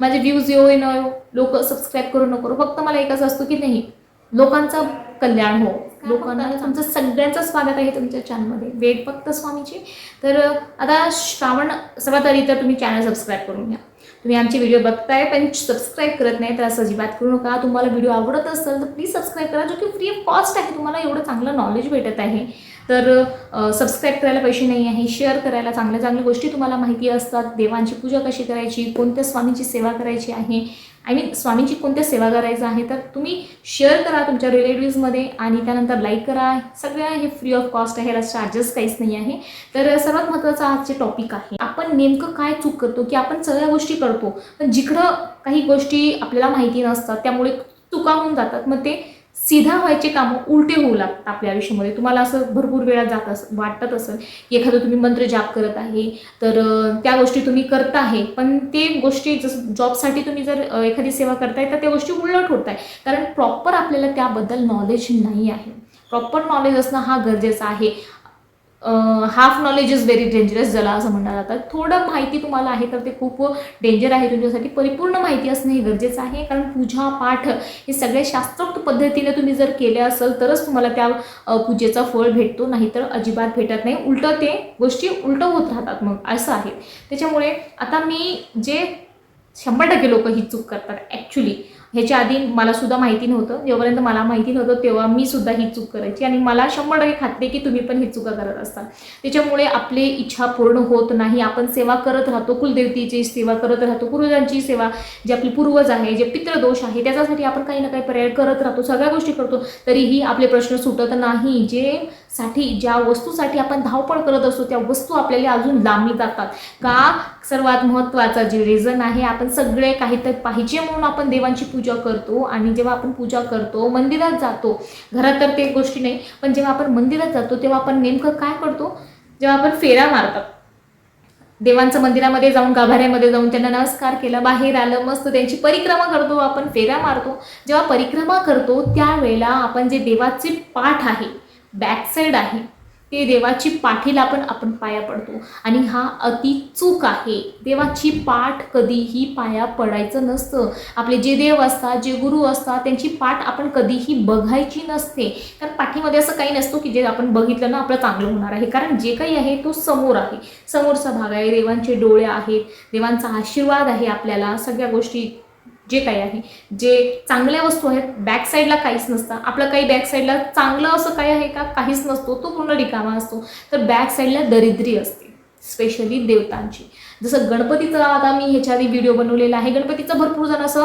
माझे व्ह्यूज येऊ न येऊ लोक सबस्क्राईब करू न करू फक्त मला एकच असतो की नाही लोकांचं कल्याण हो. लोकांना तुमचं सगळ्यांचं स्वागत आहे तुमच्या चॅनलमध्ये वेट फक्त स्वामीची तर आता श्रावण सर्वात आधी तर तुम्ही चॅनल सबस्क्राईब करून घ्या. तुम्ही आमचे व्हिडिओ बघताय पण सबस्क्राईब करत नाही तर असं अजिबात करू नका. तुम्हाला व्हिडिओ आवडत असेल तर प्लीज सबस्क्राईब करा जो की फ्री ऑफ कॉस्ट आहे. तुम्हाला एवढं चांगलं नॉलेज भेटत आहे. तर सबस्क्राईब करायला पैसे नाही आहे शेअर करायला चांगल्या चांगल्या गोष्टी तुम्हाला माहिती असतात. देवांची पूजा कशी करायची कोणत्या स्वामींची सेवा करायची आहे? आय मीन स्वामींची कोणत्या सेवा करायचं आहे? तर तुम्ही शेअर करा तुमच्या रिलेटिव्हजमध्ये आणि त्यानंतर लाईक करा. सगळ्या हे फ्री ऑफ कॉस्ट आहे याला चार्जेस काहीच नाही आहे. तर सर्वात महत्त्वाचं आजचे टॉपिक आहे. आपण नेमकं काय चूक करतो की आपण सगळ्या गोष्टी करतो पण जिकडं काही गोष्टी आपल्याला माहिती नसतात त्यामुळे चुका होऊन जातात. मग ते सीधा व्हायचे कामं उलटे होऊ लागतात आपल्या आयुष्यामध्ये. तुम्हाला असं भरपूर वेळा जात अस वाटत असेल की एखादं तुम्ही मंत्र जाप करत आहे तर त्या गोष्टी तुम्ही करत आहे. पण ते गोष्टी जसं जॉबसाठी तुम्ही जर एखादी सेवा करताय तर त्या गोष्टी उलट होत आहे कारण प्रॉपर आपल्याला त्याबद्दल नॉलेज नाही आहे. प्रॉपर नॉलेज असणं हा गरजेचा आहे. Half knowledge is very dangerous ज्याला असं म्हणलं जातं थोडं माहिती तुम्हाला आहे तर ते खूप डेंजर आहे तुमच्यासाठी. परिपूर्ण माहिती असणं हे गरजेचं आहे. कारण पूजा पाठ हे सगळे शास्त्रोक्त पद्धतीने तुम्ही जर केले असेल तरच तुम्हाला त्या पूजेचा फळ भेटतो. नाहीतर अजिबात भेटत नाही. उलटं ते गोष्टी उलटं होत राहतात मग. असं आहे. त्याच्यामुळे आता मी जे शंभर टक्के लोक ही चूक करतात ॲक्च्युली ह्याच्या आधी मला सुद्धा माहिती नव्हतं. जेव्हापर्यंत मला माहिती नव्हतं तेव्हा मी सुद्धा ही चूक करायची. आणि मला शंभर टक्के खात्री की तुम्ही पण ही चुका करत असताल. त्याच्यामुळे आपली इच्छा पूर्ण होत नाही. आपण सेवा करत राहतो. कुलदेवतीची सेवा करत राहतो. पूर्वजांची सेवा जे आपले पूर्वज आहे जे पितृदोष आहे त्याच्यासाठी आपण काही ना काही पर्याय करत राहतो. सगळ्या गोष्टी करतो. तरीही आपले प्रश्न सुटत नाही. जे साठी ज्या वस्तूसाठी आपण धावपळ करत असतो त्या वस्तू आपल्याला अजून लांबली जातात. का? सर्वात महत्त्वाचा जे रिझन आहे आपण सगळे काहीतरी पाहिजे म्हणून आपण देवांची पूजा करतो आणि जेव्हा आपण पूजा करतो मंदिरात जातो. घरात तर ते गोष्टी नाही पण जेव्हा आपण मंदिरात जातो तेव्हा आपण नेमकं काय करतो? जेव्हा आपण फेऱ्या मारतात. देवांचं मंदिरामध्ये जाऊन गाभाऱ्यामध्ये जाऊन त्यांना नमस्कार केला बाहेर आलं मस्त त्यांची परिक्रमा करतो आपण फेऱ्या मारतो. जेव्हा परिक्रमा करतो त्यावेळेला आपण जे देवाचे पाठ आहे बॅकसाईड आहे. ते देवाची पाठीला पण आपण पाया पडतो. आणि हा अति चूक आहे. देवाची पाठ कधीही पाया पडायचं नसतं. आपले जे देव असतात जे गुरु असतात त्यांची पाठ आपण कधीही बघायची नसते. कारण पाठीमध्ये असं काही नसतो की जे आपण बघितलं ना आपलं चांगलं होणार आहे. कारण जे काही आहे तो समोर आहे. समोरचा भाग आहे. देवांचे डोळे आहेत. देवांचा आशीर्वाद आहे आपल्याला. सगळ्या गोष्टी जे काही आहे. जे चांगल्या वस्तू आहेत बॅक साईडला काहीच नसतं. आपलं काही बॅक साईडला चांगलं असं काही आहे का? काहीच नसतो. तो पूर्ण रिकामा असतो. तर बॅक साईडला दरिद्री असते स्पेशली देवतांची. जसं गणपतीचं आता मी ह्याच्या आधी व्हिडिओ बनवलेला आहे. गणपतीचं भरपूर जण असं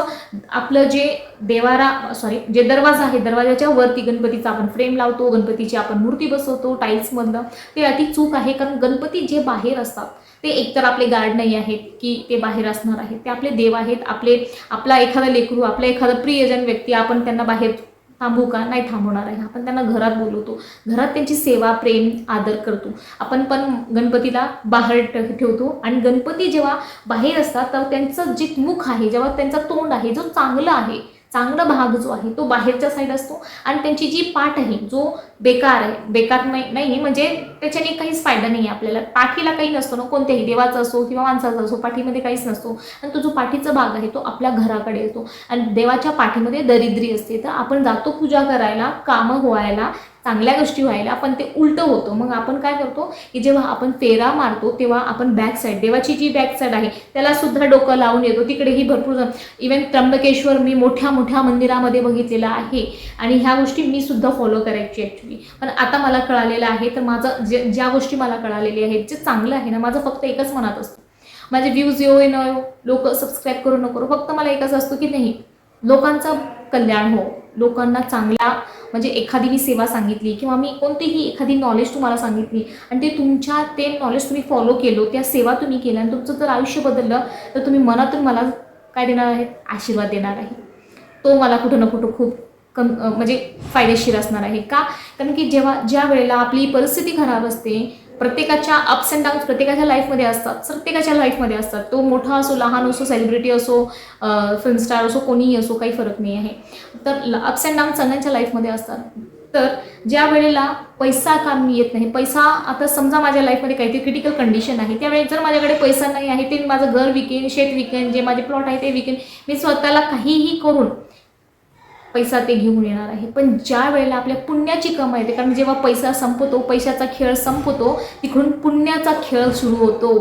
आपलं जे देवारा सॉरी जे दरवाजा आहे दरवाजाच्या वरती गणपतीचा आपण फ्रेम लावतो गणपतीची आपण मूर्ती बसवतो टाईल्समधलं ते अति चूक आहे कारण गणपती जे बाहेर असतात ते एकतर आपले गार्ड नाही आहेत की ते बाहेर असणार आहेत. ते आपले देव आहेत आपले आपला एखादा लेकरू आपला एखादा प्रियजन व्यक्ती आपण त्यांना बाहेर थांबू का? नाही थांबवणार आहे. आपण त्यांना घरात बोलवतो. घरात त्यांची सेवा प्रेम आदर करतो. आपण पण गणपतीला बाहेर ठेवतो. आणि गणपती जेव्हा बाहेर असतात तर त्यांचं जे मुख आहे जेव्हा त्यांचा तोंड आहे जो चांगला आहे चांगला भाग जो आहे तो बाहेरच्या साईड असतो. आणि त्यांची जी पाठ आहे जो बेकार आहे बेकार नाही नाही म्हणजे त्याच्याने काहीच फायदा नाही आहे आपल्याला. पाठीला काही नसतो ना कोणत्याही देवाचा असो किंवा माणसाचा असो पाठीमध्ये काहीच नसतो. आणि तो जो पाठीचा भाग आहे तो आपल्या घराकडे येतो. आणि देवाच्या पाठीमध्ये दरिद्री असते. तर आपण जातो पूजा करायला कामं होवायला चांगल्या गोष्टी व्हायला पण ते उलटं होतं. मग आपण काय करतो की जेव्हा आपण फेरा मारतो तेव्हा आपण बॅक साईड देवाची जी बॅक साईड आहे त्याला सुद्धा डोकं लावून येतो. तिकडेही भरपूर जण इवन त्र्यंबकेश्वर मी मोठ्या मोठ्या मंदिरामध्ये बघितलेलं आहे. आणि ह्या गोष्टी मी सुद्धा फॉलो करायची ॲक्च्युली पण आता मला कळालेलं आहे तर माझं जे ज्या गोष्टी मला कळालेल्या आहेत जे चांगलं आहे ना माझं फक्त एकच मनात असतं. माझे व्ह्यूज येऊ न येऊ लोक सबस्क्राईब करू नको फक्त मला एकच असतो की नाही लोकांचं कल्याण हो. लोकांना चांगल्या म्हणजे एखादी मी सेवा सांगितली किंवा मी कोणतीही एखादी नॉलेज तुम्हाला सांगितली आणि ते तुमच्या ते नॉलेज तुम्ही फॉलो केलो त्या सेवा तुम्ही केल्या आणि तुमचं जर आयुष्य बदललं तर तुम्ही मनातून मला काय देणार आहेत? आशीर्वाद देणार आहे. तो मला कुठं ना कुठं खूप कम म्हणजे फायदेशीर असणार आहे. का? कारण की जेव्हा ज्या वेळेला आपली परिस्थिती खराब असते प्रत्येकाच्या अप्स अँड डाऊन्स प्रत्येकाच्या लाईफमध्ये असतात. प्रत्येकाच्या लाईफमध्ये असतात. तो मोठा असो लहान असो सेलिब्रिटी असो फिल्म स्टार असो कोणीही असो काही फरक नाही आहे. तर अप्स अँड डाऊन सगळ्यांच्या लाईफमध्ये असतात. तर ज्या वेळेला पैसा कामी येत नाही पैसा आता समजा माझ्या लाईफमध्ये काहीतरी क्रिटिकल कंडिशन आहे त्यावेळेस जर माझ्याकडे पैसा नाही आहे ते माझं घर विकेन शेत विकेन जे माझे प्लॉट आहे ते विकेन मी स्वतःला काहीही करून पैसा ते घेऊन येणार आहे. पण ज्या वेळेला आपल्या पुण्याची कमाई येते कारण जेव्हा पैसा संपतो पैशाचा खेळ संपतो तिकडून पुण्याचा खेळ सुरू होतो.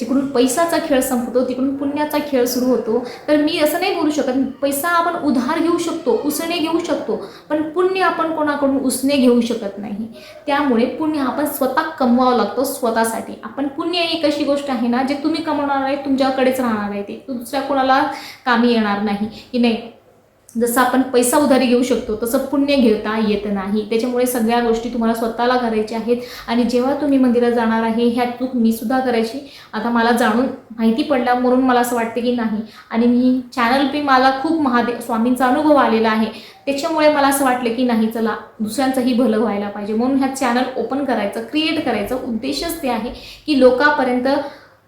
जिकडून पैसाचा खेळ संपतो तिकडून पुण्याचा खेळ सुरू होतो. तर मी असं नाही बोलू शकत पैसा आपण उधार घेऊ शकतो उसणे घेऊ शकतो पण पुण्य आपण कोणाकडून उसने घेऊ शकत नाही. त्यामुळे पुण्य आपण स्वतः कमवावं लागतो स्वतःसाठी. आपण पुण्य ही एक अशी गोष्ट आहे ना जे तुम्ही कमवणार आहे तुमच्याकडेच राहणार आहे ते. दुसऱ्या कोणाला कामी येणार नाही. की नाही जसं आपण पैसा उधारी घेऊ शकतो तसं पुण्य घेता येत नाही. त्याच्यामुळे सगळ्या गोष्टी तुम्हाला स्वतःला करायच्या आहेत. आणि जेव्हा तुम्ही मंदिरात जाणार आहे ह्या चूक मी सुद्धा करायची. आता मला जाणून माहिती पडला म्हणून मला असं वाटतं की नाही. आणि मी चॅनल पे मला खूप महादेव स्वामींचा अनुभव आलेला आहे. त्याच्यामुळे मला असं वाटलं की नाही चला दुसऱ्यांचंही भलं व्हायला पाहिजे. म्हणून ह्या चॅनल ओपन करायचं क्रिएट करायचं. उद्देशच ते आहे की लोकांपर्यंत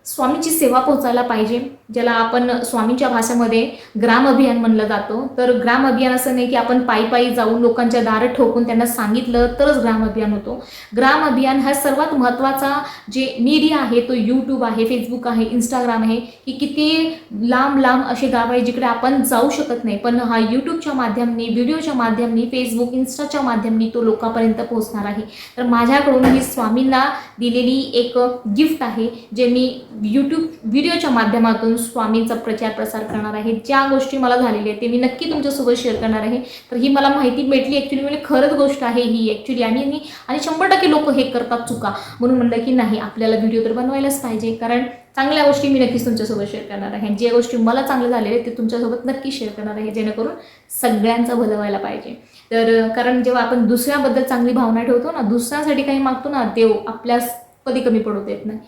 स्वामीची सेवा पोहोचायला पाहिजे ज्याला आपण स्वामींच्या भाषेमध्ये ग्राम अभियान म्हणलं जातं. तर ग्राम अभियान असं नाही की आपण पायी पायी जाऊन लोकांच्या दार ठोकून त्यांना सांगितलं तरच ग्राम अभियान होतो. ग्राम अभियान हा सर्वात महत्त्वाचा जे मीडिया आहे तो यूट्यूब आहे फेसबुक आहे इंस्टाग्राम आहे की किती लांब लांब असे गाव आहे जिकडे आपण जाऊ शकत नाही. पण हा यूट्यूबच्या माध्यमाने व्हिडिओच्या माध्यमाने फेसबुक इन्स्टाच्या माध्यमाने तो लोकांपर्यंत पोहोचणार आहे. तर माझ्याकडून ही स्वामींना दिलेली एक गिफ्ट आहे जे मी यूट्यूब व्हिडिओच्या माध्यमातून स्वामींचा प्रचार प्रसार करणार आहे. ज्या गोष्टी मला झालेल्या आहेत ते मी नक्की तुमच्यासोबत शेअर करणार आहे. तर ही मला माहिती भेटली. ॲक्च्युली म्हणजे खरंच गोष्ट आहे ही. ॲक्च्युली आणि आणि- आणि शंभर टक्के लोक हे करतात चुका. म्हणून म्हणलं की नाही आपल्याला व्हिडिओ तर बनवायलाच पाहिजे. कारण चांगल्या गोष्टी मी नक्कीच तुमच्यासोबत शेअर करणार आहे. ज्या गोष्टी मला चांगल्या झालेल्या आहेत ते तुमच्यासोबत नक्की शेअर करणार आहे जेणेकरून सगळ्यांचं भलं व्हायला पाहिजे. तर कारण जेव्हा आपण दुसऱ्याबद्दल चांगली भावना ठेवतो ना दुसऱ्यासाठी काही मागतो ना देव आपल्यास कधी कमी पडू देत नाही.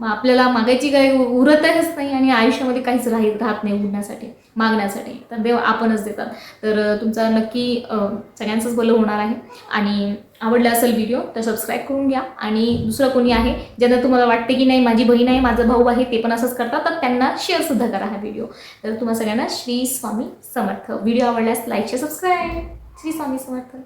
मग आपल्याला मागायची काही उरतच नाही आणि आयुष्यामध्ये काहीच राही राहत नाही उडण्यासाठी मागण्यासाठी. तर देव आपणच देतात. तर तुमचा नक्की सगळ्यांचंच भलं होणार आहे. आणि आवडला असेल व्हिडिओ तर सबस्क्राईब करून घ्या. आणि दुसरं कोणी आहे ज्यांना तुम्हाला वाटते की नाही माझी बहीण आहे माझा भाऊ आहे ते पण असंच करतात तर त्यांना शेअरसुद्धा करा हा व्हिडिओ. तर तुम्हाला सगळ्यांना श्री स्वामी समर्थ. व्हिडिओ आवडल्यास like share subscribe Shri Swami Samarth.